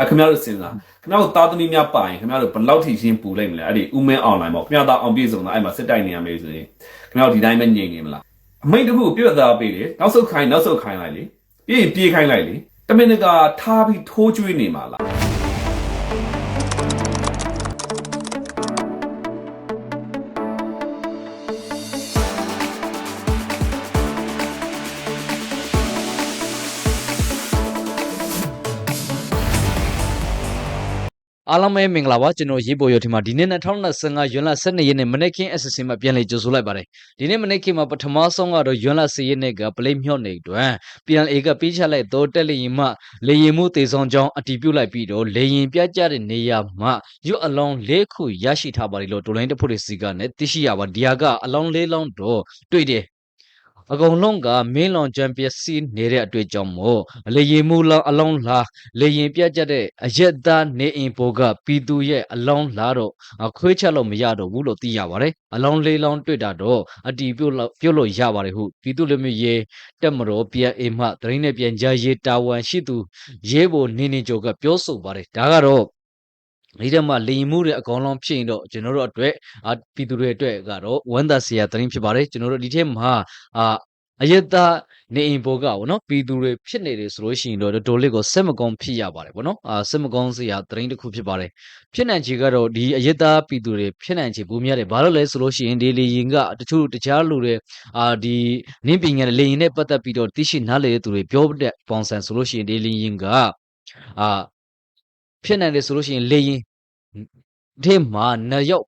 အခင်ဗျားတို့စဉ်းစားခင်ဗျားတို့သားသမီးများပါရင်ခင်ဗျားတို့ဘယ်လောက်ထိရှင်းပူလိုက်မလဲအဲ့ဒီဥမင်းအွန်လိုင်းပေါ့ခင်ဗျားသားအောင်ပြည့်စုံတာအဲ့မှာစစ်တိုက်နေရမယ်ဆိုရင်ခင်ဗျားတို့ဒီတိုင်းပဲညင်နေမလားအမိန့်တစ်ခုပြည့်သားပေးတယ်နောက်ဆုတ်ခိုင်းနောက်ဆုတ်ခိုင်းလိုက်လေပြီးရင်ပြေးခိုင်းလိုက်လေတမင်တကာထားပြီးထိုးကျွေးနေမှာလား အားလုံးပဲမင်္ဂလာပါကျွန်တော်ရေးပေါ်ရทีမှာဒီနေ့2025ရွန်လ12ရက်နေ့မနေ့ကင်း SSC မှာပြန်လည်ကြိုဆိုလိုက်ပါတယ်ဒီနေ့မနေ့ကင်းမှာပထမဆုံးကတော့ရွန်လ10ရက်နေ့ကပလိမျှော့နေတွင် PLA ကပေးချလိုက်တော့တက်လေရင်မှလေရင်မှုတေဆောင်ကြောင်းအတီးပြုတ်လိုက်ပြီးတော့လေရင်ပြကြတဲ့နေရာမှာရွတ်အလောင်း၄ခုရရှိထားပါတယ်လို့ဒိုလိုင်းတဖို့စီကနဲ့သိရှိရပါဒီဟာကအလောင်း၄လောင်းတော့တွေ့တယ် အကုန်လုံးကမင်းလွန်ချန်ပီယံစီနေတဲ့အတွေ့အကြုံမို့လေရင်မှုလောင်းအလောင်းလားလေရင်ပြတ်ကျတဲ့အရက်သားနေအင်ပိုကပီတူရဲ့အလောင်းလားတော့အခွေးချက်လို့မရတော့ဘူးလို့သိရပါတယ်အလောင်းလေးလောင်းတွေ့တာတော့အတီပြုတ်လို့ပြုတ်လို့ရပါတယ်ဟုပီတူလူမျိုးရေးတက်မတော်ပြန်အိမ်မှတရင်နဲ့ပြန်ကြားရေးတာဝန်ရှိသူရေးဖို့နေနေကြကပြောဆိုပါတယ်ဒါကတော့ ဒီတက်မှာလင်မှုတွေအကောင်လုံးဖြစ်ရင်တော့ကျွန်တော်တို့အတွက်အာပြည်သူတွေအတွက်ကတော့ဝမ်းသာစရာသတင်းဖြစ်ပါတယ်ကျွန်တော်တို့ဒီထက်မှာအာအယက်သားနေအိမ်ဘောကဗောနော်ပြည်သူတွေဖြစ်နေတယ်ဆိုလို့ရှိရင်တော့တော်တော်လေးကိုစက်မကောင်းဖြစ်ရပါတယ်ဗောနော်အာစက်မကောင်းစရာသတင်းတစ်ခုဖြစ်ပါတယ်ဖြစ်နိုင်ခြေကတော့ဒီအယက်သားပြည်သူတွေဖြစ်နိုင်ခြေဘူးများတယ်ဘာလို့လဲဆိုလို့ရှိရင်ဒီလေရင်ကတချို့တခြားလူတွေအာဒီနင်းပညာလေရင်နဲ့ပတ်သက်ပြီးတော့သိရှိနားလည်တဲ့သူတွေပြောတဲ့ပေါင်ဆန်ဆိုလို့ရှိရင်ဒီလေရင်ကအာ ဖြစ်နိုင်တယ်ဆိုလို့ရှိရင်လေရင်ဒီမှာနှစ်ယောက်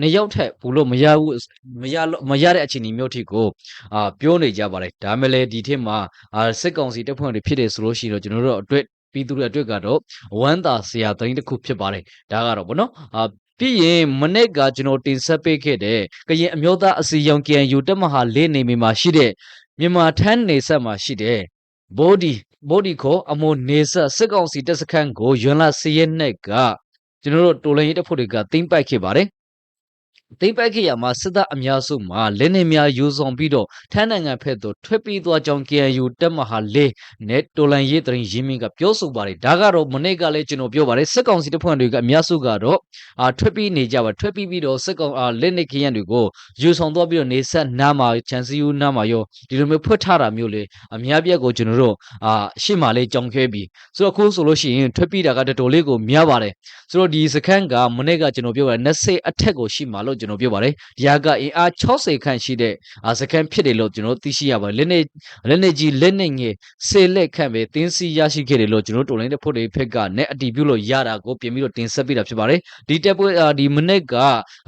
နှစ်ယောက်ထက်ဘူးလို့မရဘူးမရလို့မရတဲ့အခြေအနေမျိုးထိကိုအာပြောနေကြပါတယ်ဒါမဲ့လေဒီထက်မှာအာစစ်ကောင်စီတပ်ဖွဲ့တွေဖြစ်တယ်ဆိုလို့ရှိရင်တော့ကျွန်တော်တို့အတွက်ပြည်သူတွေအတွက်ကတော့ဝမ်းသာစရာသတင်းတစ်ခုဖြစ်ပါတယ်ဒါကတော့ဗောနော်အာပြီးရင်မနေ့ကကျွန်တော်တင်ဆက်ပေးခဲ့တဲ့ကရင်အမျိုးသားအစီအရုံ KNU တပ်မဟာလေးနေမီမှာရှိတဲ့မြန်မာထန်းနေဆက်မှာရှိတဲ့ဘို ဒီဘိုဒီခေါ်အမွန်နေဆက်စစ်ကောင်စီတပ်စခန်းကိုရွန်လ10ရက်နေ့ကကျွန်တော်တို့တိုလန်ရေးတပ်ဖွဲ့တွေကတင်ပိုက်ခဲ့ပါတယ် သိမ့်ပိုက်ခေရမှာစစ်တပ်အများစုမှာလက်နေများယူဆောင်ပြီးတော့ထန်းနိုင်ငံဖက်သို့ထွက်ပြေးသွားကြောင်း KNU တပ်မဟာလေးနဲ့တိုလန်ရေးတရင်ရင်းမြစ်ကပြောဆိုပါတယ်ဒါကတော့မနေ့ကလည်းကျွန်တော်ပြောပါတယ်စစ်ကောင်စီတပ်ဖွဲ့တွေကအများစုကတော့အာထွက်ပြေးနေကြပါထွက်ပြေးပြီးတော့စစ်ကောင်အာလက်နေခရံတွေကိုယူဆောင်သွားပြီးတော့နေဆက်နားမှာချန်စီယူနားမှာရောဒီလိုမျိုးဖွက်ထားတာမျိုးလေအများပြက်ကိုကျွန်တော်တို့အာရှေ့မှာလေးကြောင်ခဲပြီးဆိုတော့အခုဆိုလို့ရှိရင်ထွက်ပြေးတာကတော်တော်လေးကိုများပါတယ်ဆိုတော့ဒီစခန်းကမနေ့ကကျွန်တော်ပြောပါတယ်20အထက်ကိုရှိမှာလို့ကျွန်တော်ပြောပါတယ်ဒီဟာကအင်အား60ခန့်ရှိတဲ့အာစခန်းဖြစ်တယ်လို့ကျွန်တော်သိရှိရပါတယ်လက်နေလက်နေကြီးလက်နေငယ်စေလက်ခန့်ပဲတင်းစီရရှိခဲ့တယ်လို့ကျွန်တော်တိုလိုင်းတဲ့ဖို့တွေဖက်ကနဲ့အတီးပြုလို့ရတာကိုပြင်ပြီးတော့တင်ဆက်ပေးတာဖြစ်ပါတယ်ဒီတက်ပွဲအာဒီမနေ့က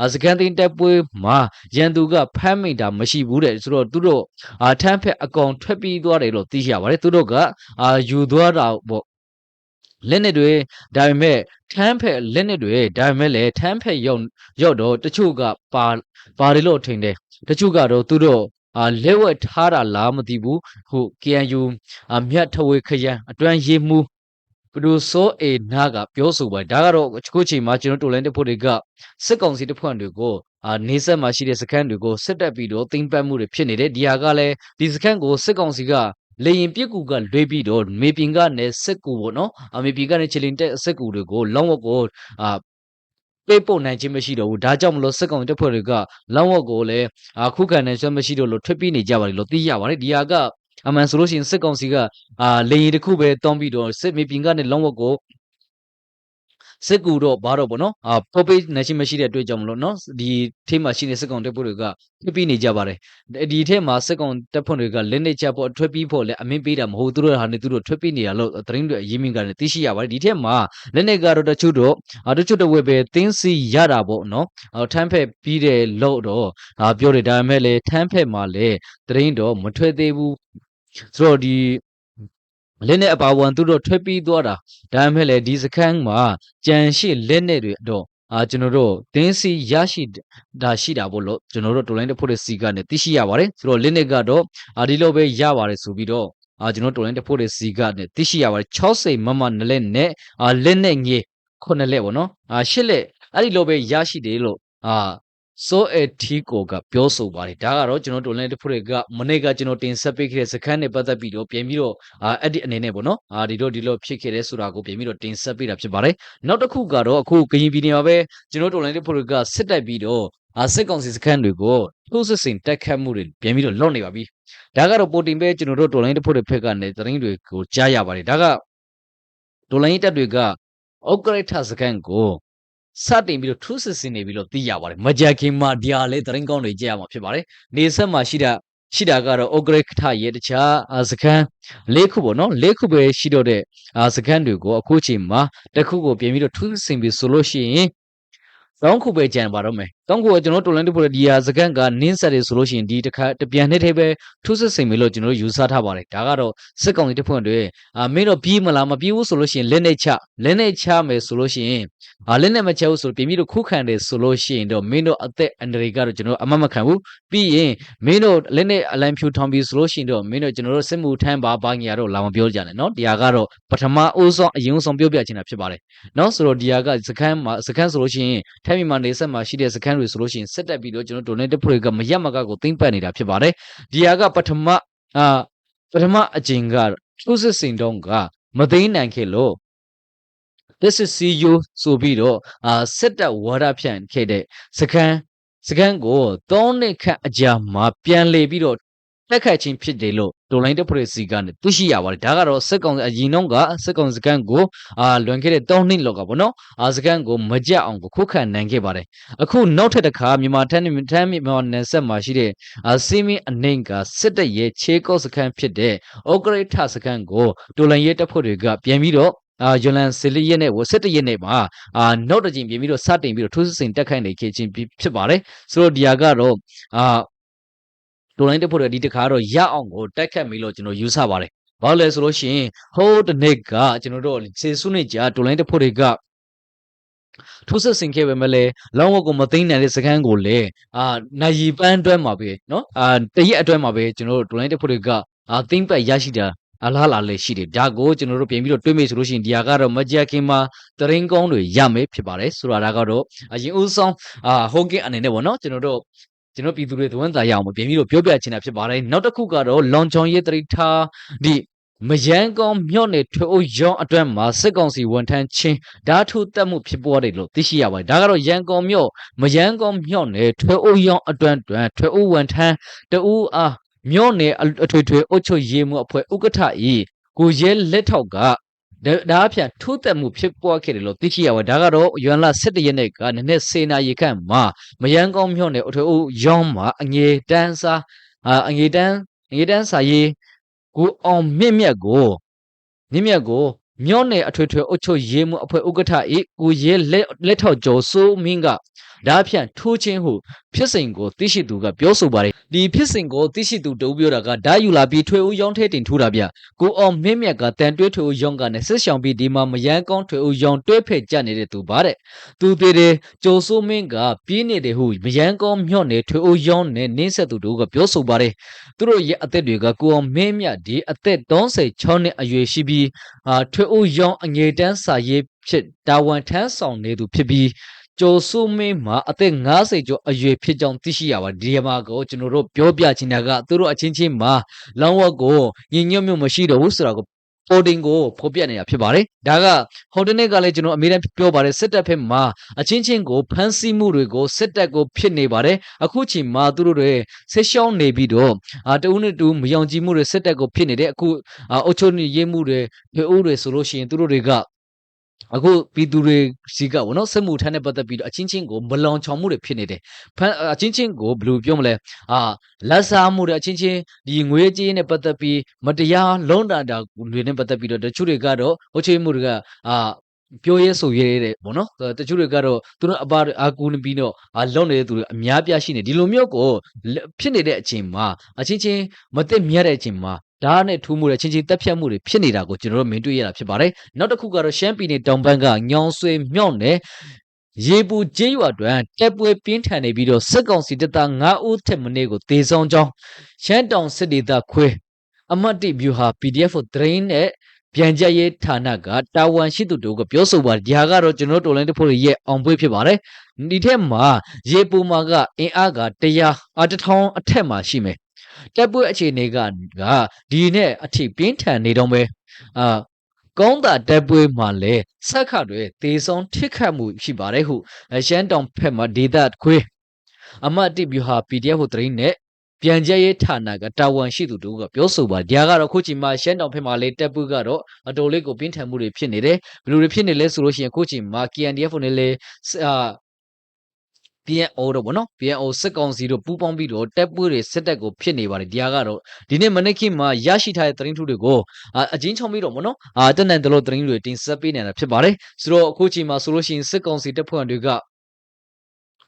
အာစခန်းတင်းတက်ပွဲမှာရန်သူကဖမ်းမိတာမရှိဘူးတဲ့ဆိုတော့သူတို့အာထမ်းဖက်အကောင်ထွက်ပြီးသွားတယ်လို့သိရှိရပါတယ်သူတို့ကအာယူသွားတာပေါ့လက်နဲ့တွေဒါပေမဲ့ ထမ်းဖက်လက်နဲ့တွေဒါပေမဲ့လည်းထမ်းဖက်ရောက်ရောက်တော့တချို့ကပါပါတယ်လို့ထင်တယ်တချို့ကတော့သူတို့အာလက်ဝက်ထားတာလားမသိဘူးဟို KNU အမြတ်ထဝေခရန်အတွန်းရေးမှုဘဒူဆိုအေနာကပြောဆိုပါတယ်ဒါကတော့အခုချိန်မှာကျွန်တော်တိုလန်တဲ့ဖို့တွေကစစ်ကောင်စီတပ်ဖွဲ့တွေကိုအာနေဆက်မှာရှိတဲ့စခန်းတွေကိုစစ်တပ်ပြီးတော့တင်ပတ်မှုတွေဖြစ်နေတယ်ဒီဟာကလည်းဒီစခန်းကိုစစ်ကောင်စီက လေရင်ပြစ်ကူကလွေးပြီးတော့မေပင်ကနေစစ်ကူပေါ့နော်အမေပင်ကနေချီလင်တက်စစ်ကူတွေကိုလောင်းဝက်ကိုအာပေးပို့နိုင်ခြင်းမရှိတော့ဘူးဒါကြောင့်မလို့စစ်ကောင်တပ်ဖွဲ့တွေကလောင်းဝက်ကိုလည်းအခုခံနိုင်စွမ်းမရှိတော့လို့ထွက်ပြေးနေကြပါတယ်လို့သိရပါတယ်ဒီဟာကအမှန်ဆိုလို့ရှိရင်စစ်ကောင်စီကအာလေရင်တစ်ခုပဲတောင်းပြီးတော့စစ်မေပင်ကနေလောင်းဝက်ကို စစ်ကူတော့ဘာတော့ဗောနော်အာဖော်ပေးနိုင်ခြင်းမရှိတဲ့အတွက်ကြောင့်မလို့နော်ဒီထိမှာရှိတဲ့စစ်ကောင်တပ်ဖွဲ့တွေကထွက်ပြေးနေကြပါတယ်ဒီထဲမှာစစ်ကောင်တပ်ဖွဲ့တွေကလက်နေချက်ပေါ်ထွက်ပြေးဖို့လည်းအမင်းပေးတာမဟုတ်သူတို့ဟာနေသူတို့ထွက်ပြေးနေတာလို့သတင်းတွေအရေးမြင့်ကလည်းသိရှိရပါတယ်ဒီထဲမှာလက်နေကတော့တချို့တော့တချို့တော့ဝယ်ပဲတင်းစီရတာပေါ့နော်ထမ်းဖက်ပြီးတယ်လို့တော့ဒါပြောတယ်ဒါပေမဲ့လည်းထမ်းဖက်မှာလည်းသတင်းတော့မထွက်သေးဘူးဆိုတော့ဒီ လက်နဲ့အပါဝန်သူတို့ထွက်ပြီးသွားတာဒါပေမဲ့လည်းဒီစခန်းမှာကြံရှိလက်နဲ့တွေတော့အာကျွန်တော်တို့တင်းစီရရှိဒါရှိတာပေါ့လို့ကျွန်တော်တို့တိုလိုင်းတစ်ဖို့တဲ့စီကနေသိရှိရပါတယ်ဆိုတော့လက်နဲ့ကတော့အာဒီလိုပဲရပါတယ်ဆိုပြီးတော့အာကျွန်တော်တိုလိုင်းတစ်ဖို့တဲ့စီကနေသိရှိရပါတယ်60မမနလက်နဲ့အာလက်နဲ့ငေးခုနှစ်လက်ပေါ့နော်အာရှစ်လက်အဲ့ဒီလိုပဲရရှိတယ်လို့အာ ဆိုအထီကိုကပြောဆိုပါတယ်ဒါကတော့ကျွန်တော်တို့လည်းတစ်ဖွဲ့ကမနေ့ကကျွန်တော်တင်ဆက်ပေးခဲ့တဲ့စခန်းနဲ့ပတ်သက်ပြီးတော့ပြန်ပြီးတော့အာအဲ့ဒီအနေနဲ့ပေါ့နော်အာဒီလိုဒီလိုဖြစ်ခဲ့တဲ့ဆိုတာကိုပြန်ပြီးတော့တင်ဆက်ပေးတာဖြစ်ပါတယ်နောက်တစ်ခုကတော့အခုကရင်ပြည်နယ်မှာပဲကျွန်တော်တို့လည်းတစ်ဖွဲ့ကစစ်တိုက်ပြီးတော့အာစစ်ကောင်စီစခန်းတွေကိုထိုးစစ်ဆင်တက်ခတ်မှုတွေပြန်ပြီးတော့လွတ်နေပါပြီဒါကတော့ပိုတင်ပဲကျွန်တော်တို့တော်လိုင်းတစ်ဖွဲ့တွေဖက်ကနေသတင်းတွေကိုကြားရပါတယ်ဒါကတော်လိုင်းတပ်တွေကဥက္ကဋ္ဌစခန်းကို စတင်ပြီးတော့ထူးစစ်ဆင်နေပြီးတော့သိရပါတယ်မကြခင်မှာဒီဟာလေးသတင်းကောင်းတွေကြည့်ရမှာဖြစ်ပါတယ်နေဆက်မှာရှိတာရှိတာကတော့ဩဂရိကထရဲ့တခြားအာစခန်းလေးခုပေါ့နော်လေးခုပဲရှိတော့တဲ့အာစခန်းတွေကိုအခုချိန်မှာတစ်ခုကိုပြင်ပြီးတော့ထူးစစ်ဆင်ပြီးဆိုလို့ရှိရင်တောင်းခုပဲကြံပါတော့မယ်တောင်းကိုကျွန်တော်တို့တော်လန်တူပေါ်ဒီယာစကန်ကနင်းဆက်တယ်ဆိုလို့ရှိရင်ဒီတစ်ခါတပြန်နှစ်ထဲပဲထုစစ်စိန်ပြီလို့ကျွန်တော်တို့ယူဆထားပါတယ်ဒါကတော့စစ်ကောင်စီတစ်ဖွင့်တွေအာမင်းတို့ပြေးမလားမပြေးဘူးဆိုလို့ရှိရင်လက်နဲ့ချလက်နဲ့ချမယ်ဆိုလို့ရှိရင်အာလက်နဲ့မချဘူးဆိုပြင်ပြီးတော့ခုခံတယ်ဆိုလို့ရှိရင်တော့မင်းတို့အသက်အန္တရာယ်ကတော့ကျွန်တော်တို့အမမခံဘူးပြီးရင်မင်းတို့လက်နဲ့အလံဖြူထောင်ပြီးဆိုလို့ရှိရင်တော့မင်းတို့ကျွန်တော်တို့စစ်မှုထမ်းပါဘာညာတော့လာမပြောကြနဲ့နော်ဒီဟာကတော့ပထမအိုးဆောင်အရင်ဆုံးပြောပြချင်တာဖြစ်ပါတယ်နော်ဆိုတော့ဒီဟာကစကန်မှာစကန်ဆိုလို့ရှိရင်ထိုင်းမြန်မာနေဆက်မှာရှိတဲ့စကန်တွေဆိုလို့ရှိရင်စစ်တက်ပြီးတော့ကျွန်တော်တို့ donate ဖွဲ့ကမရက်မကကိုသိမ့်ပတ်နေတာဖြစ်ပါတယ်ဒီဟာကပထမအာပထမအကျင့်ကထိုးစစ်စင်တော့ကမသိမ်းနိုင်ခဲ့လို့ this is CU ဆိုပြီးတော့အာစစ်တပ်ဝါဒဖြန့်ခဲ့တဲ့စခန်းစခန်းကို၃နှစ်ခန့်အကြာမှာပြန်လေပြီးတော့တက်ခတ်ခြင်းဖြစ်တယ်လို့ ဒိုလိုင်းတပရစီကနေသိရှိရပါတယ်ဒါကတော့စစ်ကောင်အရင်တော့ကစစ်ကောင်စခန်းကိုအာလွန်ခဲ့တဲ့၃နှစ်လောက်ကပေါ့နော်အာစခန်းကိုမကြက်အောင်ကိုခုခံနိုင်ခဲ့ပါတယ်အခုနောက်ထပ်တစ်ခါမြန်မာထန်းနဲ့ထန်းမြန်မာနယ်ဆက်မှာရှိတဲ့အာစီမင်းအနေကစစ်တပ်ရဲ့ခြေကောက်စခန်းဖြစ်တဲ့ဩဂရိထစခန်းကိုဒိုလိုင်းရဲ့တပ်ဖွဲ့တွေကပြန်ပြီးတော့အာယွန်လန်စလီရဲ့နဲ့ဝစစ်တရဲ့နဲ့မှာအာနောက်တစ်ကြိမ်ပြင်ပြီးတော့စတင်ပြီးတော့ထိုးစစ်ဆင်တက်ခိုင်းနေခဲ့ခြင်းဖြစ်ပါတယ်ဆိုတော့ဒီဟာကတော့အာ လူတိုင်းတက်ဖို့ဒီတခါတော့ရအောင်ကိုတက်ခတ်ပြီလို့ကျွန်တော်ယူဆပါတယ်ဘာလို့လဲဆိုလို့ရှိရင်ဟိုးတနေ့ကကျွန်တော်တို့ခြေဆုနေကြလူတိုင်းတက်ဖို့တွေကထိုးဆက်ဆင်ခဲ့ပဲမလဲလောင်းဝက်ကိုမသိနိုင်တဲ့စကန်းကိုလေအာနိုင်ရီပန်းအတွဲမှာပဲနော်အာတရက်အတွဲမှာပဲကျွန်တော်တို့ဒလိုင်းတက်ဖို့တွေကအာသိမ့်ပတ်ရရှိတာအလားလာလည်းရှိတယ်ဒါကိုကျွန်တော်တို့ပြင်ပြီးတော့တွေးမိဆိုလို့ရှိရင်ဒီဟာကတော့မကြခင်မှာတရင်ကောင်းတွေရမယ်ဖြစ်ပါတယ်ဆိုတာကတော့အရင်ဦးဆုံးအာဟိုကင်းအနေနဲ့ပေါ့နော်ကျွန်တော်တို့ ကျွန်တော်ပြည်သူတွေသဝန်သားရအောင်ပြင်ပြီးတော့ပြောပြချင်တာဖြစ်ပါတယ်နောက်တစ်ခုကတော့လွန်ချောင်ရေးတရိထားဒီမယန်းကောင်းမြော့နေထွေအိုရောင်းအတွက်မှာစစ်ကောင်စီဝန်ထမ်းချင်းဓာထုတက်မှုဖြစ်ပေါ်တယ်လို့သိရှိရပါတယ်ဒါကတော့ရန်ကုန်မြို့မယန်းကောင်းမြော့နေထွေအိုရောင်းအတွက်တွင်ထွေအိုဝန်ထမ်းတဦးအားမြော့နေအထွေထွေအုတ်ချုပ်ရေးမှုအဖွဲ့ဥက္ကဋ္ဌဤကိုရဲလက်ထောက်က ဒါဒါအပြန်ထိုးတက်မှုဖြစ်ပေါ်ခဲ့တယ်လို့သိရှိရပါတယ်ဒါကတော့ရွမ်လ17ရက်နေ့ကနည်းနည်းစေနာရီခန့်မှာမယန်းကောင်းမြော့နေအထွေအိုရောင်းမှာအငေတန်းစားအာအငေတန်းအငေတန်းစာရေးကိုအောင်မြင့်မြတ်ကိုမြင့်မြတ်ကိုမြော့နယ်အထွေထွေအုတ်ချုပ်ရေးမှုအဖွဲ့ဥက္ကဋ္ဌဤကိုရဲလက်လက်ထောက်ကျော်စိုးမင်းက ဒါအပြန်ထိုးချင်းဟုဖြစ်စဉ်ကိုသိရှိသူကပြောဆိုပါတယ်ဒီဖြစ်စဉ်ကိုသိရှိသူတူပြောတာကဓာယူလာပြီးထွေဦးရောင်းထဲတင်ထိုးတာဗျကိုအောင်မင်းမြတ်ကတန်တွဲထွေဦးရောင်းကနဲ့ဆစ်ဆောင်ပြီးဒီမှာမယန်းကောင်းထွေဦးရောင်းတွဲဖက်ကြနေတဲ့သူပါတဲ့သူသေးတယ်ကျော်စိုးမင်းကပြင်းနေတယ်ဟုမယန်းကောင်းမြော့နေထွေဦးရောင်းနဲ့နင်းဆက်သူတို့ကပြောဆိုပါတယ်သူတို့ရဲ့အသက်တွေကကိုအောင်မင်းမြတ်ဒီအသက်36နှစ်အရွယ်ရှိပြီးအာထွေဦးရောင်းအငယ်တန်းစာရေးဖြစ်တာဝန်ထမ်းဆောင်နေသူဖြစ်ပြီး ကျော်စိုးမင်းမှာအသက်50ကျော်အရွယ်ဖြစ်ကြောင်းသိရှိရပါတယ်ဒီမှာကိုကျွန်တော်တို့ပြောပြချင်တာကသူတို့အချင်းချင်းမှာလောင်းဝက်ကိုညင်ညွတ်မျိုးမရှိတော့ဘူးဆိုတာကိုပေါ်တင်ကိုဖော်ပြနေတာဖြစ်ပါတယ်ဒါကဟိုတနေ့ကလည်းကျွန်တော်အမေရိကန်ပြောပါတယ်စစ်တပ်ဖက်မှာအချင်းချင်းကိုဖမ်းဆီးမှုတွေကိုစစ်တပ်ကိုဖြစ်နေပါတယ်အခုချိန်မှာသူတို့တွေဆက်ရှောင်းနေပြီးတော့အာတဦးနဲ့တူမယုံကြည်မှုတွေစစ်တပ်ကိုဖြစ်နေတဲ့အခုအာအုတ်ချုပ်နေရေးမှုတွေဖေအိုးတွေဆိုလို့ရှိရင်သူတို့တွေက အခုပြည်သူတွေစီကဘောနော်စစ်မှုထမ်းနဲ့ပတ်သက်ပြီးတော့အချင်းချင်းကိုမလောင်ချောင်မှုတွေဖြစ်နေတယ်ဖမ်းအချင်းချင်းကိုဘယ်လိုပြောမလဲအာလက်စားမှုတွေအချင်းချင်းဒီငွေကြေးနဲ့ပတ်သက်ပြီးမတရားလုံးတာတာတွေနဲ့ပတ်သက်ပြီးတော့တချို့တွေကတော့ဟိုချေမှုတွေကအာပြောရဲဆိုရဲတဲ့ပေါ့နော်တချို့တွေကတော့သူတို့အပါအာကူနေပြီးတော့အာလွန်နေတဲ့သူတွေအများပြားရှိနေဒီလိုမျိုးကိုဖြစ်နေတဲ့အချိန်မှာအချင်းချင်းမသိမြတ်တဲ့အချိန်မှာ ဓာတ်နဲ့ထူးမှုတွေချင်းချင်းတက်ဖြတ်မှုတွေဖြစ်နေတာကိုကျွန်တော်တို့မင်းတွေ့ရတာဖြစ်ပါတယ်နောက်တစ်ခုကတော့ရှမ်းပြည်နယ်တောင်ဘက်ကညောင်ဆွေမြော့နယ်ရေပူကျေးရွာတွင်တက်ပွဲပြင်းထန်နေပြီးတော့စစ်ကောင်စီတပ်သား9ဦးထက်မနည်းကိုတေဆောင်ကြောင်းရှမ်းတောင်စစ်ဒေသခွဲအမတ်တိဗျူဟာ PDF ကိုဒရင်းနဲ့ပြန်ကြရေးဌာနကတာဝန်ရှိသူတို့ကပြောဆိုပါတယ်ဒီဟာကတော့ကျွန်တော်တို့တော်လိုင်းတစ်ဖို့ရဲ့အောင်ပွဲဖြစ်ပါတယ်ဒီထက်မှာရေပူမာကအင်အားက100အတထောင်အထက်မှာရှိမယ် တက်ပွဲအခြေအနေကကဒီနဲ့အထိပြင်းထန်နေတော့ပဲအာကောင်းတာတက်ပွဲမှာလဲဆက်ခတွေတေဆုံးထိခတ်မှုရှိပါတယ်ဟုရှမ်းတောင်ဖက်မှာဒေတာခွေးအမတ်တိဗျူဟာ PDF ဟိုသတင်းနဲ့ပြန်ကြရေးဌာနကတာဝန်ရှိသူတို့ကပြောဆိုပါတယ်။ဒါကတော့ခုချိန်မှာရှမ်းတောင်ဘက်မှာလေတက်ပုကတော့အတော်လေးကိုပြင်းထန်မှုတွေဖြစ်နေတယ်။ဘယ်လိုတွေဖြစ်နေလဲဆိုလို့ရှိရင်ခုချိန်မှာ KNDF နဲ့လေအာ PNO တော့ဗောနော် PNO စစ်ကောင်စီတို့ပူးပေါင်းပြီးတော့တက်ပွေတွေစစ်တပ်ကိုဖြစ်နေပါတယ်တရားကတော့ဒီနေ့မနေ့ကမှရရှိထားတဲ့သတင်းထုတွေကိုအာအချင်းချောင်းပြီးတော့ဗောနော်အာတက်နန်တလို့သတင်းတွေတင်ဆက်ပေးနေတာဖြစ်ပါတယ်ဆိုတော့အခုချိန်မှာဆိုလို့ရှိရင်စစ်ကောင်စီတပ်ဖွဲ့တွေက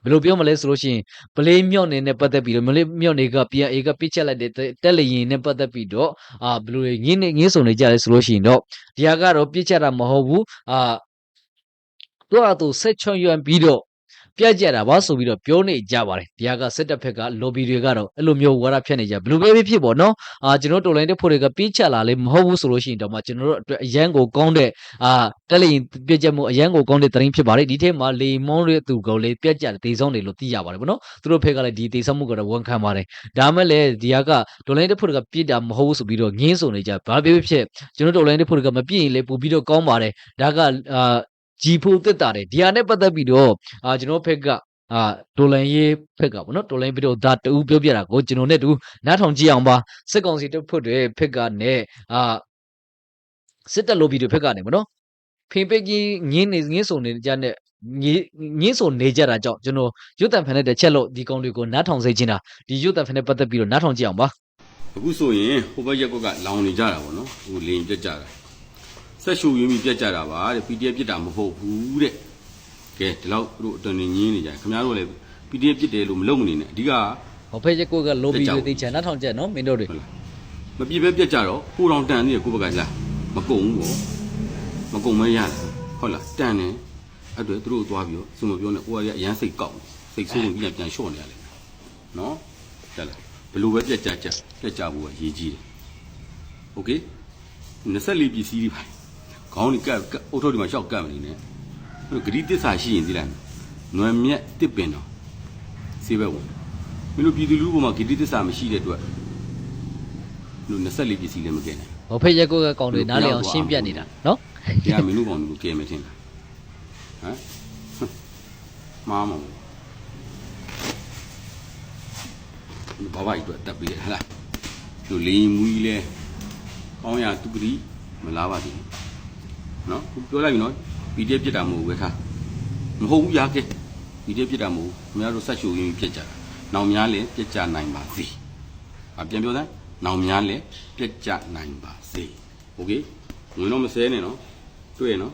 ဘယ်လိုပြောမလဲဆိုလို့ရှိရင်ပလေးမြော့နေနဲ့ပတ်သက်ပြီးတော့မလေးမြော့နေက PNA ကပြစ်ချက်လိုက်တဲ့တက်လျင်နဲ့ပတ်သက်ပြီးတော့အာဘယ်လိုငင်းနေငင်းစုံနေကြလဲဆိုလို့ရှိရင်တော့ဒီဟာကတော့ပြစ်ချက်တာမဟုတ်ဘူးအာတော့အတူဆက်ချွန်ရွံပြီးတော့ ပြတ်ကြတာပါဆိုပြီးတော့ပြောနေကြပါတယ်ဒီဟာကစစ်တပ်ဖက်က lobby တွေကတော့အဲ့လိုမျိုးဝါဒဖြတ်နေကြဘယ်လိုပဲဖြစ်ဖြစ်ပေါ့နော်အာကျွန်တော်တော်လိုင်းတဲ့ဖို့တွေကပြစ်ချက်လာလေမဟုတ်ဘူးဆိုလို့ရှိရင်တော့မှကျွန်တော်တို့အတွက်အရန်ကိုကောင်းတဲ့အာတက်လျင်ပြစ်ချက်မှုအရန်ကိုကောင်းတဲ့သတင်းဖြစ်ပါတယ်ဒီထဲမှာလေမွန်ရဲ့သူကောင်လေးပြတ်ကြတဲ့ဒေဆုံးတွေလို့သိရပါတယ်ပေါ့နော်သူတို့ဖက်ကလည်းဒီဒေဆုံးမှုကတော့ဝန်ခံပါတယ်ဒါမဲ့လည်းဒီဟာကဒေါ်လိုင်းတစ်ဖက်ကပြစ်တာမဟုတ်ဘူးဆိုပြီးတော့ငင်းစုံနေကြဘာဖြစ်ဖြစ်ကျွန်တော်ဒေါ်လိုင်းတစ်ဖက်ကမပြစ်ရင်လည်းပို့ပြီးတော့ကောင်းပါတယ်ဒါကအာ ဂျီဖိုတက်တာတယ်ဒီဟာနဲ့ပတ်သက်ပြီးတော့အာကျွန်တော်ဖက်ကအာဒေါ်လန်ရေးဖက်ကပေါ့နော်ဒေါ်လန်ပြီးတော့ဒါတူပြောပြတာကိုကျွန်တော်နဲ့တူနားထောင်ကြည့်အောင်ပါစစ်ကောင်စီတပ်ဖွဲ့တွေဖက်ကနဲ့အာစစ်တပ်လိုဘီတွေဖက်ကနေပေါ့နော်ဖင်ပိတ်ကြီးငင်းနေငင်းစုံနေကြတဲ့ငင်းငင်းစုံနေကြတာကြောင့်ကျွန်တော်ရွတ်တန်ဖန်နဲ့တစ်ချက်လို့ဒီကောင်တွေကိုနားထောင်စေချင်တာဒီရွတ်တန်ဖန်နဲ့ပတ်သက်ပြီးတော့နားထောင်ကြည့်အောင်ပါအခုဆိုရင်ဟိုဘက်ရက်ကွက်ကလောင်နေကြတာပေါ့နော်အခုလင်းပြက်ကြတာ ဆက်ရှူရင်းပြီးပြက်ကြတာပါတဲ့ PDF ပြစ်တာမဟုတ်ဘူးတဲ့ကဲဒီလောက်သူတို့အတော်နေငင်းနေကြတယ်ခင်ဗျားတို့လည်း PDF ပြစ်တယ်လို့မလုပ်မနေနဲ့အဓိက ဟောဖက်ရက်ကိုကလိုဘီတွေသိချင်နားထောင်ကြနော်မင်းတို့တွေ ဟုတ်လားမပြစ်ပဲပြက်ကြတော့ကိုတော်တန်နေတယ်ကိုဘက်ကလားမကုံဘူးပေါ့မကုံမရလားဟုတ်လားတန်တယ်အဲ့တော့သူတို့သွားပြီးတော့စုမပြောနဲ့ကိုကရအရန်စိတ်ကောက်စိတ်ဆိုးဝင်ပြီးပြန်လျှော့နေရတယ်နော်တက်လားဘယ်လိုပဲပြက်ကြကြပြက်ကြဖို့ကရည်ကြီးတယ်โอเค24ပစ္စည်းတွေပါ ခေါင်းတွေကပ်ကပ်အုတ်ထုတ်ဒီမှာရှောက်ကပ်မနေနဲ့အဲ့ဂရီတစ္ဆာရှိရင်သိလားနွယ်မြက်တစ်ပင်တော့စေးဘက်ဝင်မင်းတို့ပြည်သူလူထုပေါ်မှာဂရီတစ္ဆာမရှိတဲ့အတွက်လူ24ပစ္စည်းလည်းမကဲနိုင်ဟောဖက်ရက်ကိုကကောင်တွေနားလည်အောင်ရှင်းပြနေတာနော်ဒီကမင်းတို့ကောင်တို့ကဲမယ်ထင်လားဟမ်မာမဘာဘာအတွက်တက်ပြီးဟလားလူလင်းမူကြီးလဲကောင်းရသူကတိမလားပါဘူး နော်ပြောလိုက်ပြီနော် PDF ပြစ်တာမဟုတ်ဘူးပဲခါမဟုတ်ဘူးရာကဲ PDF ပြစ်တာမဟုတ်ဘူးများတို့ဆက်ရှူရင်းပြစ်ကြတာနောင်များလည်းပြစ်ကြနိုင်ပါစေအပြန်ပြောသားနောင်များလည်းပြစ်ကြနိုင်ပါစေโอเคဝင်တော့မစဲနဲ့နော်တွေ့ရနော်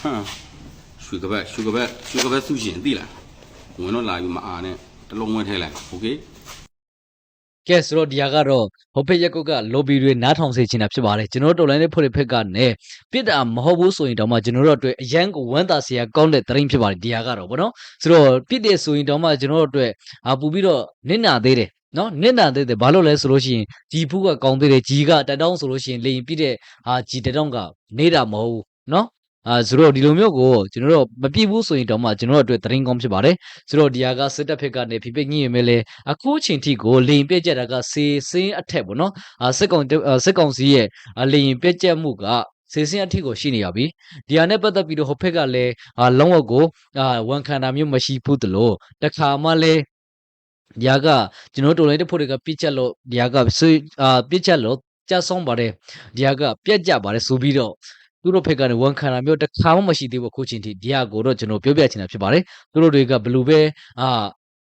ဟမ်ရွှေကပတ်ရွှေကပတ်ရွှေကပတ်စုရှင်သိလားဝင်တော့လာပြီးမအားနဲ့တလုံးဝဲထဲလိုက်โอเค ကဲဆိုတော့ဒီဟာကတော့ဟိုဖက်ရက်ကိုကလိုဘီတွေနားထောင်စေချင်တာဖြစ်ပါတယ်ကျွန်တော်တို့တော်လိုင်းတဲ့ဖွဲ့တွေဖက်ကနဲ့ပြစ်တာမဟုတ်ဘူးဆိုရင်တော့မှကျွန်တော်တို့အတွက်အရန်ကိုဝမ်းသာစရာကောင်းတဲ့သတင်းဖြစ်ပါတယ်ဒီဟာကတော့ဗောနော်ဆိုတော့ပြစ်တယ်ဆိုရင်တော့မှကျွန်တော်တို့အတွက်အာပူပြီးတော့နစ်နာသေးတယ်နော်နစ်နာသေးတယ်ဘာလို့လဲဆိုလို့ရှိရင်ဂျီဖူးကကောင်းသေးတယ်ဂျီကတတောင်းဆိုလို့ရှိရင်လေရင်ပြစ်တဲ့ဟာဂျီတတောင်းကနေတာမဟုတ်ဘူးနော် အာဆိုတော့ဒီလိုမျိုးကိုကျွန်တော်တို့မပြစ်ဘူးဆိုရင်တော့မှကျွန်တော်တို့အတွက်သတင်းကောင်းဖြစ်ပါတယ်ဆိုတော့ဒီဟာကစစ်တပ်ဖက်ကနေဖိပိတ်ညင်ရမယ်လေအခုချိန်ထိကိုလေရင်ပြက်ကြတာကစေစင်းအထက်ပေါ့နော်အာစစ်ကောင်အာစစ်ကောင်စီရဲ့အာလေရင်ပြက်ကြမှုကစေစင်းအထက်ကိုရှိနေရပြီဒီဟာနဲ့ပတ်သက်ပြီးတော့ဟိုဖက်ကလည်းအာလုံးဝကိုအာဝန်ခံတာမျိုးမရှိဘူးတလို့တခါမှလည်းဒီဟာကကျွန်တော်တို့တော်လိုင်းတဲ့ဖို့တွေကပြစ်ချက်လို့ဒီဟာကဆွေအာပြစ်ချက်လို့ကြဆုံးပါတယ်ဒီဟာကပြက်ကြပါတယ်ဆိုပြီးတော့ သူတို့ဖက်ကနေဝန်ခံတာမျိုးတစ်ခါမှမရှိသေးဘူးအခုချိန်ထိဒီဟာကိုတော့ကျွန်တော်ပြောပြချင်တာဖြစ်ပါတယ်သူတို့တွေကဘလူပဲအာ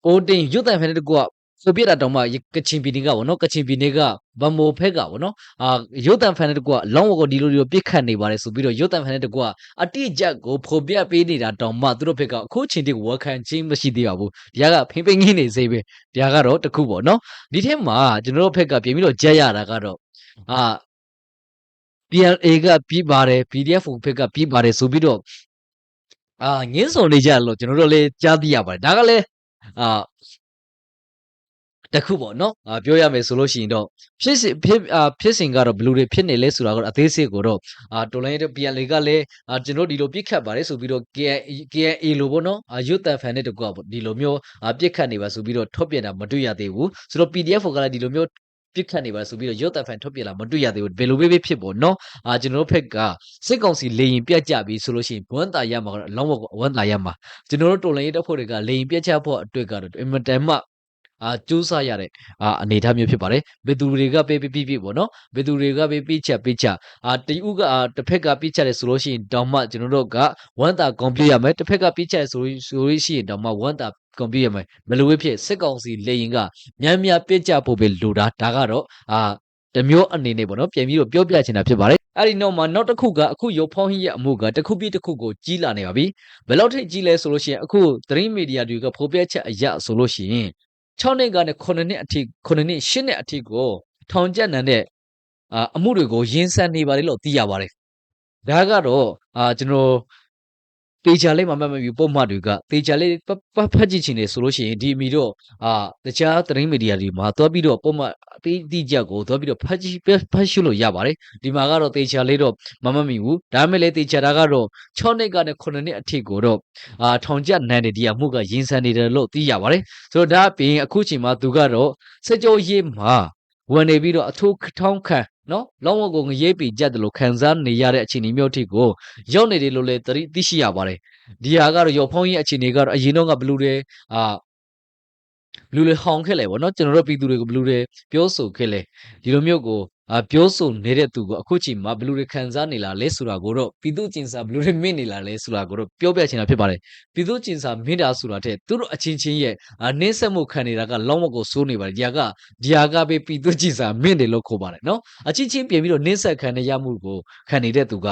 အိုတင်ရွတ်တန်ဖက်တဲ့တကွဆိုပြတာတောင်မှကချင်ပြည်နယ်ကဗောနော်ကချင်ပြည်နယ်ကဗမိုဖက်ကဗောနော်အာရွတ်တန်ဖန်တဲ့တကွလောင်းဝကိုဒီလိုဒီလိုပြစ်ခတ်နေပါတယ်ဆိုပြီးတော့ရွတ်တန်ဖန်တဲ့တကွအတိအကျကိုဖော်ပြပေးနေတာတောင်မှသူတို့ဖက်ကအခုချိန်ထိဝခံချင်းမရှိသေးပါဘူးဒီကဖိမ့်ပိန်ငင်းနေစေပဲဒီကတော့တခုပေါ့နော်ဒီထဲမှာကျွန်တော်တို့ဖက်ကပြင်ပြီးတော့ကြက်ရတာကတော့အာ PLA ကပြီးပါတယ် PDF ဖက်ကပြီးပါတယ်ဆိုပြီးတော့အာငင်းစုံနေကြလို့ကျွန်တော်တို့လည်းကြားသိရပါတယ်ဒါကလည်းအာတစ်ခုပေါ့နော်အာပြောရမယ်ဆိုလို့ရှိရင်တော့ဖြစ်စဉ်ဖြစ်အာဖြစ်စဉ်ကတော့ဘယ်လူတွေဖြစ်နေလဲဆိုတာကတော့အသေးစိတ်ကိုတော့အာတော်လိုင်းတဲ့ PLA ကလည်းအာကျွန်တော်ဒီလိုပြစ်ခတ်ပါတယ်ဆိုပြီးတော့ KA KA လို့ပေါ့နော်အာရွတ်တန်ဖန်တဲ့တကွာပေါ့ဒီလိုမျိုးအာပြစ်ခတ်နေပါဆိုပြီးတော့ထုတ်ပြန်တာမတွေ့ရသေးဘူးဆိုတော့ PDF ကလည်းဒီလိုမျိုး ပြစ်ခတ်နေပါဆိုပြီးတော့ရွတ်တန်ဖန်ထုတ်ပြန်လာမတွေ့ရသေးဘူးဘယ်လိုပဲဖြစ်ပေါ့နော်အာကျွန်တော်တို့ဖက်ကစစ်ကောင်စီလေရင်ပြတ်ကြပြီဆိုလို့ရှိရင်ဘွန်းတာရမှာကတော့အလုံးဝဝန်းတာရမှာကျွန်တော်တို့တော်လိုင်းရေးတပ်ဖွဲ့တွေကလေရင်ပြတ်ချဖို့အတွက်ကတော့အင်မတန်မှအာကျူးစားရတဲ့အာအနေအထားမျိုးဖြစ်ပါတယ်ဘယ်သူတွေကပေးပေးပြီးပြီပေါ့နော်ဘယ်သူတွေကပေးပေးချက်ပေးချက်အာတီဥကအာတစ်ဖက်ကပေးချက်တယ်ဆိုလို့ရှိရင်တောင်မှကျွန်တော်တို့ကဝမ်တာကွန်ပလီရမယ်တစ်ဖက်ကပေးချက်ဆိုလို့ဆိုလို့ရှိရင်တောင်မှဝမ်တာ ကွန်ပလီရမယ်ဘယ်လိုပဲဖြစ်စစ်ကောင်စီလေရင်ကများများပေးချက်ဖို့ပဲလိုတာဒါကတော့အာတမျိုးအနေနဲ့ပေါ့နော်ပြန်ပြီးတော့ပြောပြချင်တာဖြစ်ပါတယ်အဲ့ဒီနောက်မှာနောက်တစ်ခုကအခုရုပ်ဖောင်းဟင်းရဲ့အမှုကတစ်ခုပြီးတစ်ခုကိုကြီးလာနေပါပြီဘယ်လောက်ထိကြီးလဲဆိုလို့ရှိရင်အခုသတင်းမီဒီယာတွေကဖော်ပြချက်အရဆိုလို့ရှိရင်6နှစ်ကနေ9နှစ်အထိ9နှစ်10နှစ်အထိကိုထောင်ကျပ်နံတဲ့အာအမှုတွေကိုရင်ဆိုင်နေပါတယ်လို့သိရပါတယ်ဒါကတော့အာကျွန်တော် တေချာလေးမှမမှတ်ပြီးပုံမှတ်တွေကတေချာလေးပပဖတ်ကြည့်ချင်တယ်ဆိုလို့ရှိရင်ဒီအမီတော့အာတခြားသတင်းမီဒီယာတွေမှာသွားပြီးတော့ပုံမှတ်အသေးတိကျကိုသွားပြီးတော့ဖတ်ကြည့်ဖတ်ရှုလို့ရပါတယ်ဒီမှာကတော့တေချာလေးတော့မမှတ်မိဘူးဒါပေမဲ့လည်းတေချာတာကတော့6နှစ်ကနေ9နှစ်အထိကိုတော့အာထောင်ကျနန်းတဲ့ဒီအမှုကရင်ဆိုင်နေတယ်လို့သိရပါတယ်ဆိုတော့ဒါအပြင်အခုချိန်မှာသူကတော့စကြဝဠာရေးမှာဝင်နေပြီးတော့အထူးထောင်းခံ နော်လောင်းဝကိုငရေးปีကြက်တယ်လို့ခံစားနေရတဲ့အခြေအနေမျိုးအထိကိုရောက်နေတယ်လို့လည်းသတိသိရှိရပါတယ်ဒီဟာကတော့ရော်ဖောင်းရဲ့အခြေအနေကတော့အရင်တော့ကဘလူတွေအာဘလူတွေဟောင်ခဲ့လေဗောနော်ကျွန်တော်တို့ပြည်သူတွေကိုဘလူတွေပြောဆိုခဲ့လေဒီလိုမျိုးကို အာပြောဆိုနေတဲ့သူကိုအခုချိန်မှာဘလူတွေခံစားနေလာလဲဆိုတာကိုတော့ပြည်သူကျင်စာဘလူတွေမင့်နေလာလဲဆိုတာကိုတော့ပြောပြချင်တာဖြစ်ပါတယ်ပြည်သူကျင်စာမင့်တာဆိုတာတဲ့သူတို့အချင်းချင်းရဲ့အာနှင်းဆက်မှုခံနေတာကလောင်းမကိုစိုးနေပါတယ်ဒီဟာကဒီဟာကပဲပြည်သူကျင်စာမင့်တယ်လို့ခေါ်ပါတယ်နော်အချင်းချင်းပြင်ပြီးတော့နှင်းဆက်ခံနေရမှုကိုခံနေတဲ့သူက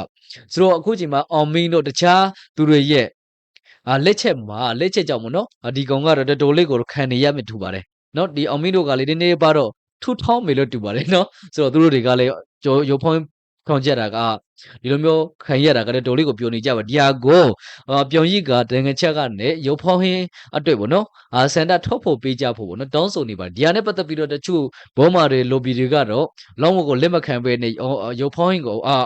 ဆိုတော့အခုချိန်မှာအောင်မင်းတို့တခြားသူတွေရဲ့အာလက်ချက်မှာလက်ချက်ကြောင့်မနော်အာဒီကောင်ကတော့တော်တော်လေးကိုခံနေရမယ်ထူပါတယ်နော်ဒီအောင်မင်းတို့ကလည်းနည်းနည်းပါတော့ ထူထောင်းမယ်လို့တူပါတယ်နော်ဆိုတော့သူတို့တွေကလည်းကျော်ရုပ်ဖောင်းခေါင်းကြတာကဒီလိုမျိုးခံရတာကလည်းတော်လေးကိုပြောနေကြပါဒီဟာကိုအာပြောင်ကြီးကတန်ငချက်ကနေရုပ်ဖောင်းဟင်းအတွက်ပေါ့နော်အာစန္ဒထုတ်ဖို့ပေးကြဖို့ပေါ့နော်တောင်းဆိုနေပါဒီဟာနဲ့ပတ်သက်ပြီးတော့တချို့ဘောမာတွေလိုဘီတွေကတော့လောင်းဝကိုလက်မခံပဲနေရုပ်ဖောင်းဟင်းကိုအာ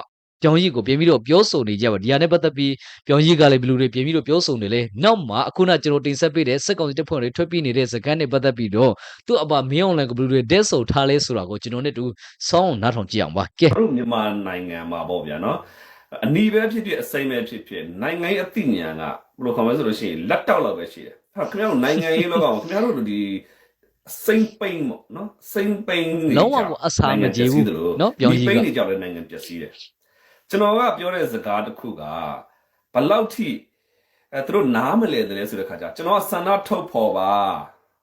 ပြောင်ကြီးကိုပြင်ပြီးတော့ပြောဆိုနေကြပါဒီဟာနဲ့ပတ်သက်ပြီးပြောင်ကြီးကလည်းဘယ်လိုတွေပြင်ပြီးတော့ပြောဆိုနေလဲနောက်မှအခုနကျွန်တော်တင်ဆက်ပေးတဲ့စက်ကောင်စီတပ်ဖွဲ့တွေထွက်ပြေးနေတဲ့စကန်နဲ့ပတ်သက်ပြီးတော့သူ့အပါမင်းအောင်လည်းဘယ်လိုတွေတက်ဆိုထားလဲဆိုတာကိုကျွန်တော်နဲ့တူစောင်းနားထောင်ကြည့်အောင်ပါကဲတို့မြန်မာနိုင်ငံမှာပေါ့ဗျာနော်အနီးပဲဖြစ်ဖြစ်အစိမ်းပဲဖြစ်ဖြစ်နိုင်ငံရေးအသိဉာဏ်ကဘယ်လိုခေါ်မလဲဆိုလို့ရှိရင်လက်တောက်လောက်ပဲရှိတယ်ဟာခင်ဗျားတို့နိုင်ငံရေးလောကမှာခင်ဗျားတို့ဒီစိမ့်ပိန်ပေါ့နော်စိမ့်ပိန်လုံးဝကိုအစာမကြေဘူးနော်ပြောင်းကြီးကပိန်နေကြတဲ့နိုင်ငံပျက်စီးတယ် ကျွန်တော်ကပြောတဲ့စကားတစ်ခုကဘလောက်ထိအဲသူတို့နားမလဲတယ်ဆိုတဲ့ခါကျကျွန်တော်ကဆန္ဒထုတ်ဖော်ပါ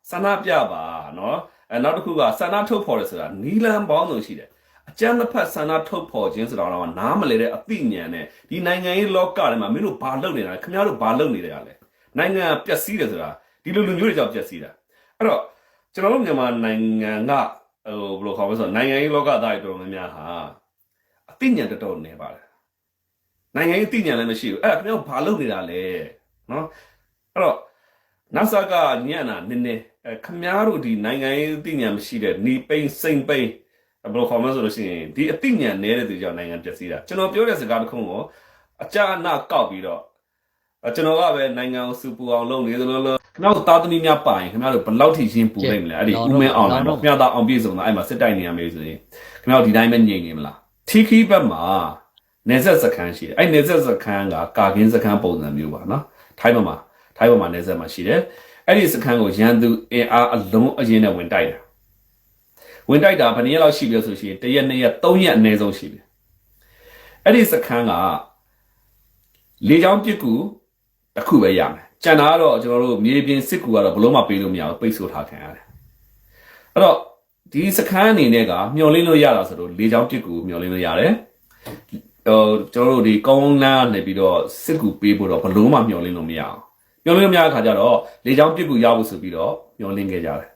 ဆန္ဒပြပါနော်အဲနောက်တစ်ခုကဆန္ဒထုတ်ဖော်တယ်ဆိုတာနီလန်ပေါင်းစုံရှိတယ်အကျန်းတစ်ဖက်ဆန္ဒထုတ်ဖော်ခြင်းဆိုတာတော့နားမလဲတဲ့အသိဉာဏ်နဲ့ဒီနိုင်ငံရေးလောကထဲမှာမင်းတို့ဘာလုပ်နေတာလဲခင်ဗျားတို့ဘာလုပ်နေကြလဲနိုင်ငံပျက်စီးတယ်ဆိုတာဒီလိုလူမျိုးတွေကြောင့်ပျက်စီးတာအဲ့တော့ကျွန်တော်တို့မြန်မာနိုင်ငံကဟိုဘယ်လိုခေါ်မလဲဆိုတော့နိုင်ငံရေးလောကသားတွေတော်တော်များများဟာ အသိဉာဏ်တော်တော်နေပါတယ်နိုင်ငံရေးအသိဉာဏ်လည်းမရှိဘူးအဲ့ဒါခင်ဗျားတို့ဘာလုပ်နေတာလဲနော်အဲ့တော့ NASA ကညံ့တာနည်းနည်းအဲခင်ဗျားတို့ဒီနိုင်ငံရေးအသိဉာဏ်မရှိတဲ့နီပိန်စိန်ပိန်ဘယ်လိုခေါ်မလဲဆိုလို့ရှိရင်ဒီအသိဉာဏ်နေတဲ့သူကြောင့်နိုင်ငံပျက်စီးတာကျွန်တော်ပြောတဲ့စကားတစ်ခုကိုအကြအနကောက်ပြီးတော့အဲကျွန်တော်ကပဲနိုင်ငံကိုစူပူအောင်လုပ်နေသလိုလိုခင်ဗျားတို့သားသမီးများပါရင်ခင်ဗျားတို့ဘယ်လောက်ထိရှင်းပူနိုင်မလဲအဲ့ဒီဦးမင်းအောင်လာတော့ခင်ဗျားသားအောင်ပြည့်စုံတာအဲ့မှာစစ်တိုက်နေရမယ်ဆိုရင်ခင်ဗျားတို့ဒီတိုင်းပဲညင်နေမလား ထီခီဘက်မှာနေဆက်စခန်းရှိတယ်အဲ့နေဆက်စခန်းကကာကင်းစခန်းပုံစံမျိုးပါနော်ထိုင်းဘက်မှာထိုင်းဘက်မှာနေဆက်မှာရှိတယ်အဲ့ဒီစခန်းကိုရန်သူအင်အားအလုံးအရင်နဲ့ဝင်တိုက်တယ်ဝင်တိုက်တာဘယ်နည်းလောက်ရှိပြီလဲဆိုရှင်တရက်နှစ်ရက်သုံးရက်အနည်းဆုံးရှိပြီအဲ့ဒီစခန်းကလေချောင်းပစ်ကူတစ်ခုပဲရမယ်ကျန်တာကတော့ကျွန်တော်တို့မြေပြင်စစ်ကူကတော့ဘလုံးမပေးလို့မရဘူးပိတ်ဆို့ထားခံရတယ်အဲ့တော့ ဒီစခန်းအနေနဲ့ကမျောလင်းလို့ရတာဆိုတော့လေချောင်းပစ်ကူမျောလင်းလို့ရတယ်ဟိုကျွန်တော်တို့ဒီကောင်းလန်းနေပြီးတော့စစ်ကူပေးဖို့တော့ဘလုံးမမျောလင်းလို့မရအောင်မျောလင်းလို့မရတဲ့ခါကျတော့လေချောင်းပစ်ကူရဖို့ဆိုပြီးတော့မျောလင်းခဲ့ကြတယ်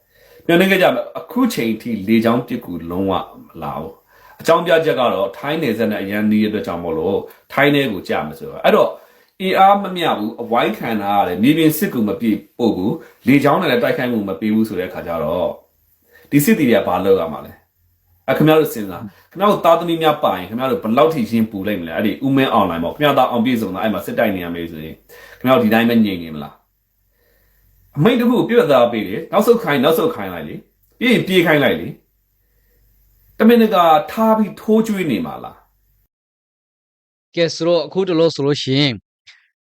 ပြန်နေကြကြမယ်အခုချိန်ထိလေချောင်းပစ်ကူလုံးဝမလာဘူးအကြောင်းပြချက်ကတော့ထိုင်းနယ်စပ်နဲ့အရန်နီးရတဲ့ကြောင့်မို့လို့ထိုင်းနယ်ကိုကြာမယ်ဆိုတော့အဲ့တော့အင်အားမမျှဘူးအဝိုင်းခံတာရတယ်မြေပြင်စစ်ကူမပြည့်ပို့ဘူးလေချောင်းနဲ့လည်းတိုက်ခိုက်မှုမပေးဘူးဆိုတဲ့အခါကျတော့ ဒီစစ်တီတွေကဘာလုပ်ရမှာလဲအခင်ဗျားတို့စဉ်းစားခင်ဗျားတို့သားသမီးများပါရင်ခင်ဗျားတို့ဘယ်လောက်ထိရှင်းပူလိုက်မလဲအဲ့ဒီဥမင်းအောင်လိုင်းပေါ့ခင်ဗျားသားအောင်ပြည့်စုံတာအဲ့မှာစစ်တိုက်နေရမယ်ဆိုရင်ခင်ဗျားတို့ဒီတိုင်းပဲညင်နေမလားအမိတ်တစ်ခုကိုပြတ်သားပေးတယ်နောက်ဆုတ်ခိုင်းနောက်ဆုတ်ခိုင်းလိုက်လေပြီးရင်ပြေးခိုင်းလိုက်လေတမင်တကာထားပြီးထိုးကျွေးနေမှာလားကဲဆိုတော့အခုတလို့ဆိုလို့ရှိရင်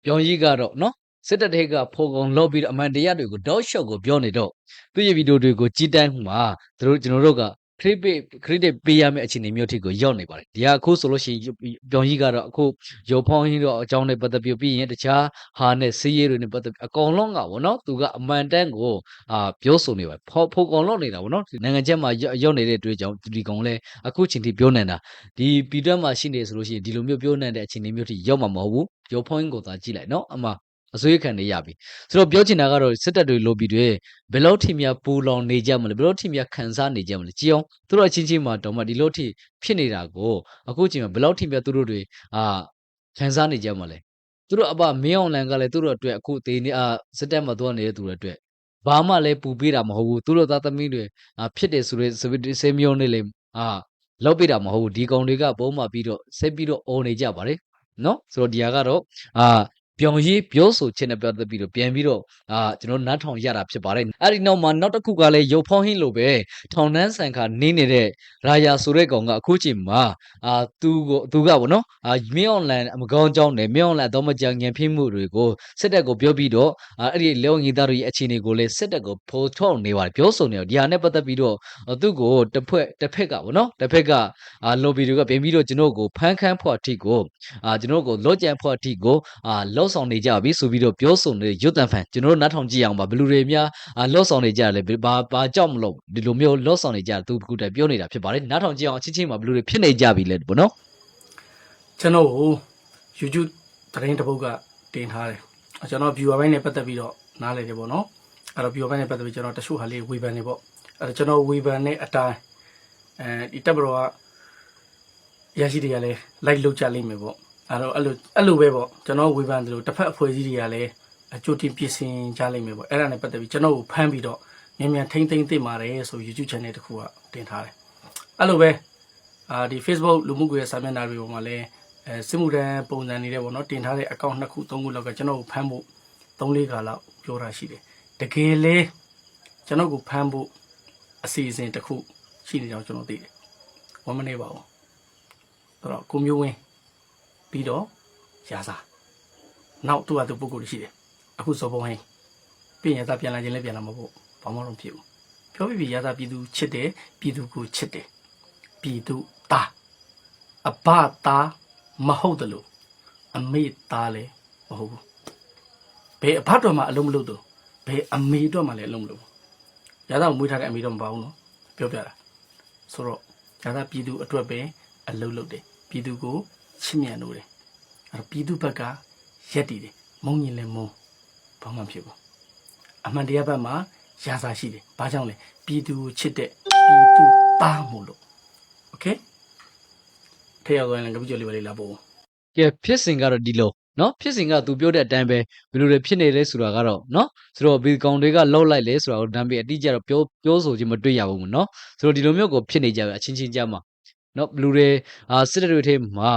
ပြောင်းကြီးကတော့နော် စစ်တပ်တွေကဖိုးကုံလောက်ပြီးတော့အမှန်တရားတွေကိုတောက်လျှောက်ကိုပြောနေတော့သူ့ရဲ့ဗီဒီယိုတွေကိုကြည်တိုင်းမှာတို့ကျွန်တော်တို့က credit credit ပေးရမယ့်အခြေအနေမျိုးထိကိုရောက်နေပါတယ်ဒီကအခုဆိုလို့ရှိရင်ပြောင်းကြီးကတော့အခုရုပ်ဖောင်းကြီးတော့အကြောင်းနဲ့ပတ်သက်ပြီးပြီးရင်တခြားဟာနဲ့စီးရဲတွေနဲ့ပတ်သက်ပြီးအကောင်လုံးကဗောနော်သူကအမှန်တန်းကိုအာပြောဆိုနေပါဖိုးဖိုးကောင်လောက်နေတာဗောနော်ဒီနိုင်ငံချက်မှာရောက်ရောက်နေတဲ့တွေ့ကြောင့်ဒီကောင်လဲအခုချိန်ထိပြောနေတာဒီပြည်တွင်းမှာရှိနေဆိုလို့ရှိရင်ဒီလိုမျိုးပြောနေတဲ့အခြေအနေမျိုးထိရောက်မှာမဟုတ်ဘူးရုပ်ဖောင်းကြီးကိုသာကြည့်လိုက်နော်အမှ အစိုးရခံနေရပြီဆိုတော့ပြောချင်တာကတော့စစ်တပ်တွေလိုပြီးတွေဘယ်လောက်ထိများပူလောင်နေကြမလဲဘယ်လောက်ထိများခံစားနေကြမလဲကြည်အောင်သူတို့အချင်းချင်းမှာတော့မှဒီလိုထိဖြစ်နေတာကိုအခုချိန်မှာဘယ်လောက်ထိများသူတို့တွေအာခံစားနေကြမလဲသူတို့အပမင်းအွန်လိုင်းကလည်းသူတို့အတွက်အခုတေးနေအာစစ်တပ်မှာသွားနေတဲ့သူတွေအတွက်ဘာမှလည်းပူပေးတာမဟုတ်ဘူးသူတို့သားသမီးတွေအာဖြစ်တယ်ဆိုတဲ့စေမျိုးနေလေအာလောက်ပေးတာမဟုတ်ဘူးဒီကောင်တွေကပုံမှပြီးတော့ဆက်ပြီးတော့អော်နေကြပါတယ်နော်ဆိုတော့ဒီဟာကတော့အာ ပြောင်ရေးပြောဆိုခြင်းနဲ့ပတ်သက်ပြီးတော့ပြန်ပြီးတော့အာကျွန်တော်နားထောင်ရတာဖြစ်ပါတယ်အဲ့ဒီနောက်မှာနောက်တစ်ခုကလည်းရုပ်ဖောင်းဟင်းလိုပဲထောင်နှန်းဆန်ခါနင်းနေတဲ့ရာယာဆိုတဲ့ကောင်ကအခုချိန်မှာအာသူကိုသူကဗောနော်အာမင်းအွန်လိုင်းအမကောင်းကြောင်းနဲ့မင်းအွန်လိုင်းတော့မကြညံဖိမှုတွေကိုစစ်တပ်ကိုပြောပြီးတော့အာအဲ့ဒီလေဝငီသားတို့ရဲ့အခြေအနေကိုလည်းစစ်တပ်ကိုဖော်ထုတ်နေပါတယ်ပြောဆိုနေတော့ဒီဟာနဲ့ပတ်သက်ပြီးတော့သူ့ကိုတစ်ဖက်တစ်ဖက်ကဗောနော်တစ်ဖက်ကအာလော်ဘီတွေကပြန်ပြီးတော့ကျွန်တော်ကိုဖမ်းခန်းဖို့အထိကိုအာကျွန်တော်ကိုလော့ကြံဖို့အထိကိုအာလော့ဆောင်နေကြပြီဆိုပြီးတော့ပြောဆိုနေတဲ့ရွတ်တန်ဖန်ကျွန်တော်တို့နားထောင်ကြည့်အောင်ပါဘလူတွေများအာလော့ဆောင်နေကြတယ်လေဘာဘာကြောက်မလို့ဒီလိုမျိုးလော့ဆောင်နေကြသူကူတိုင်ပြောနေတာဖြစ်ပါတယ်နားထောင်ကြည့်အောင်အချင်းချင်းမှာဘလူတွေဖြစ်နေကြပြီလေပေါ့နော်ကျွန်တော်ကို YouTube သတင်းတစ်ပုဒ်ကတင်ထားတယ်ကျွန်တော် viewer ဘိုင်းနဲ့ပတ်သက်ပြီးတော့နားလည်တယ်ပေါ့နော်အဲ့တော့ viewer ဘိုင်းနဲ့ပတ်သက်ပြီးကျွန်တော်တချို့ဟာလေးဝေဖန်နေပေါ့အဲ့တော့ကျွန်တော်ဝေဖန်တဲ့အတိုင်းအဲဒီတပ်ဘရောကရရှိတွေကလည်း like လုပ်ကြလိမ့်မယ်ပေါ့ အဲ့တော့အဲ့လိုအဲ့လိုပဲပေါ့ကျွန်တော်ဝေဖန်တယ်လို့တစ်ဖက်အဖွဲ့အစည်းတွေကလည်းအကျိုးတင်ပြင်ဆင်ကြလိမ့်မယ်ပေါ့အဲ့ဒါနဲ့ပတ်သက်ပြီးကျွန်တော်ကိုဖမ်းပြီးတော့မြန်မြန်ထိမ့်သိမ့်သိမ့်ပါတယ်ဆို YouTube channel တစ်ခုကတင်ထားတယ်အဲ့လိုပဲအာဒီ Facebook လူမှုကွန်ရက်စာမျက်နှာတွေပေါ်မှာလည်းအဲစစ်မှုထမ်းပုံစံနေတဲ့ပေါ့နော်တင်ထားတဲ့အကောင့်နှစ်ခုသုံးခုလောက်ကကျွန်တော်ကိုဖမ်းဖို့၃၄ခါလောက်ပြောတာရှိတယ်တကယ်လေကျွန်တော်ကိုဖမ်းဖို့အစီအစဉ်တစ်ခုရှိနေကြောင်းကျွန်တော်သိတယ်ဝမ်းမနေပါဘူးအဲ့တော့ကိုမျိုးဝင်း ပြီးတော့ရာစာနောက်သူ့ဟာသူပုဂ္ဂိုလ်တွေရှိတယ်အခုစောပုံဟင်းပြင်ရတာပြန်လာခြင်းလည်းပြန်လာမှာပေါ့ဘာမှတော့မဖြစ်ဘူးပြောပြပြရတာပြည်သူချစ်တယ်ပြည်သူကိုချစ်တယ်ပြည်သူသားအဘသားမဟုတ်တယ်လို့အမေသားလည်းမဟုတ်ဘူးဘယ်အဘတော်မှအလုံးမလို့တော့ဘယ်အမေတော်မှလည်းအလုံးမလို့ဘူးရတာကိုမွေးထားတဲ့အမေတော်မပါဘူးနော်ပြောပြတာဆိုတော့ရတာပြည်သူအတွက်ပဲအလုံးလုံးတယ်ပြည်သူကို ချစ်မြတ်လို့တယ်အဲ့တော့ပြည်သူဘက်ကရက်တည်တယ်မုံရင်လည်းမုံဘာမှမဖြစ်ဘူးအမှန်တရားဘက်မှာရာစာရှိတယ်ဘာကြောင့်လဲပြည်သူကိုချစ်တဲ့ပြည်သူသားမို့လို့โอเคထေရောက်သွားရင်လည်းကပ္ပိကျော်လေးပါလေးလာပို့ ကဲဖြစ်စဉ်ကတော့ဒီလိုနော်ဖြစ်စဉ်ကသူပြောတဲ့အတိုင်းပဲဘယ်လိုတွေဖြစ်နေလဲဆိုတာကတော့နော်ဆိုတော့ဒီကောင်တွေကလောက်လိုက်လဲဆိုတာကိုတမ်းပြီးအတိအကျတော့ပြောပြောဆိုခြင်းမတွေ့ရဘူးနော်ဆိုတော့ဒီလိုမျိုးကိုဖြစ်နေကြပဲအချင်းချင်းကြမှာ နော်ဘလူတွေအာစစ်တပ်တွေထဲမှာ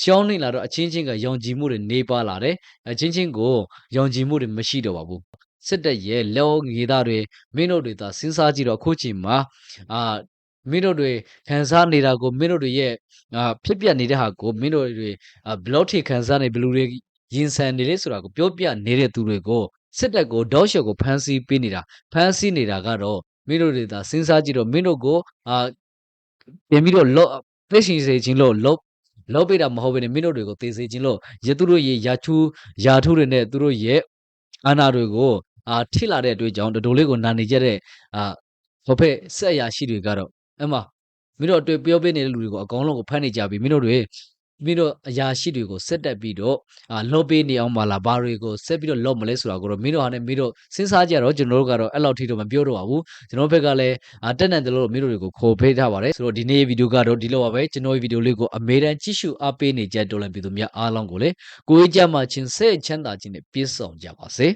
ရှောင်းနေလာတော့အချင်းချင်းကယုံကြည်မှုတွေနေပါလာတယ်အချင်းချင်းကိုယုံကြည်မှုတွေမရှိတော့ပါဘူးစစ်တပ်ရဲ့လောငေသားတွေမင်းတို့တွေသာစဉ်းစားကြည့်တော့အခုချိန်မှာအာမင်းတို့တွေခံစားနေတာကိုမင်းတို့တွေရဲ့အာဖြစ်ပျက်နေတဲ့ဟာကိုမင်းတို့တွေအာဘလော့ထိခံစားနေဘလူတွေရင်ဆန်နေလေဆိုတာကိုပြောပြနေတဲ့သူတွေကိုစစ်တပ်ကိုဒေါက်ရှော့ကိုဖမ်းဆီးပေးနေတာဖမ်းဆီးနေတာကတော့မင်းတို့တွေသာစဉ်းစားကြည့်တော့မင်းတို့ကိုအာ ပြင်ပြီးတော့လော့သိရှိစေခြင်းလို့လော့လော့ပေးတာမဟုတ်ဘဲနဲ့မင်းတို့တွေကိုသေစေခြင်းလို့ရသူတို့ရဲ့ယာချူယာထုတွေနဲ့သူတို့ရဲ့အာနာတွေကိုအာထိလာတဲ့အတွက်ကြောင့်တတိုလေးကိုနာနေကြတဲ့အာဟိုဖက်ဆက်အရာရှိတွေကတော့အဲ့မှာမင်းတို့အတွေ့ပြောပေးနေတဲ့လူတွေကိုအကောင်လုံးကိုဖမ်းနေကြပြီမင်းတို့တွေ ပြီးတော့အရာရှိတွေကိုဆက်တက်ပြီးတော့အာလော့ပေးနေအောင်ပါလားဘာတွေကိုဆက်ပြီးတော့လော့မလဲဆိုတာကိုတော့မင်းတို့ဟာနဲ့မင်းတို့စဉ်းစားကြတော့ကျွန်တော်တို့ကတော့အဲ့လောက်ထိတော့မပြောတော့ပါဘူးကျွန်တော်ဘက်ကလည်းအာတက်နေတယ်လို့မင်းတို့တွေကိုခေါ်ဖေးထားပါတယ်ဆိုတော့ဒီနေ့ဗီဒီယိုကတော့ဒီလိုပါပဲကျွန်တော်ရဲ့ဗီဒီယိုလေးကိုအမေတန်ကြည့်ရှုအားပေးနေကြတော်လန်ပြည်သူများအားလုံးကိုလည်းကိုယ်ကြမှာချင်းဆဲချမ်းသာခြင်းနဲ့ပြည့်စုံကြပါစေ